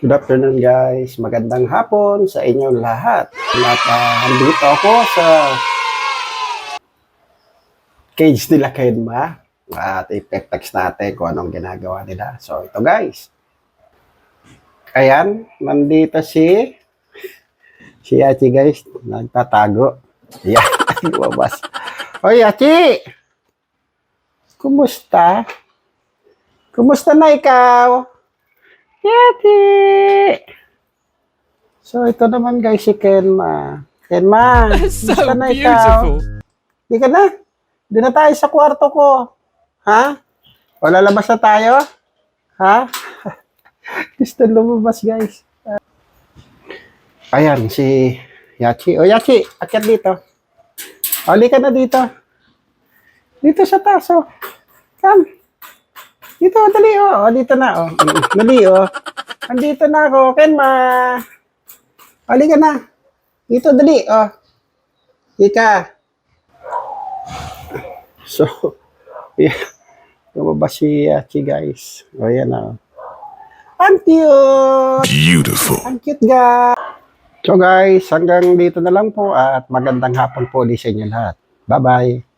Good afternoon guys. Magandang hapon sa inyong lahat. At uh, ako sa cage nila Kenma. At ipeptext natin kung anong ginagawa nila. So ito guys. Ayan, nandito si si Yachi guys. Nagtatago. Ayan, lumabas. Oy Yachi! Kumusta? Kumusta na ikaw? Yati! So, ito naman guys si Kenma. Kenma, so kumusta na ikaw? beautiful. Di ka na? Di na tayo sa kwarto ko. Ha? O lalabas na tayo? Ha? Gusto lumabas guys. Ayan, si Yachi. O Yachi, akyat dito. O, ka na dito. Dito sa taso. Come. Dito, dali, oh. O, dito na, oh. Dali, oh. Andito na ako. Kenma. Ali ka na. Dito, dali, oh. Ika. So, yeah. Lumabas si Yachi, guys. O, yan, oh. Ang cute! Beautiful. Ang cute, guys! So, guys, hanggang dito na lang po at magandang hapon po ulit sa inyo lahat. Bye-bye!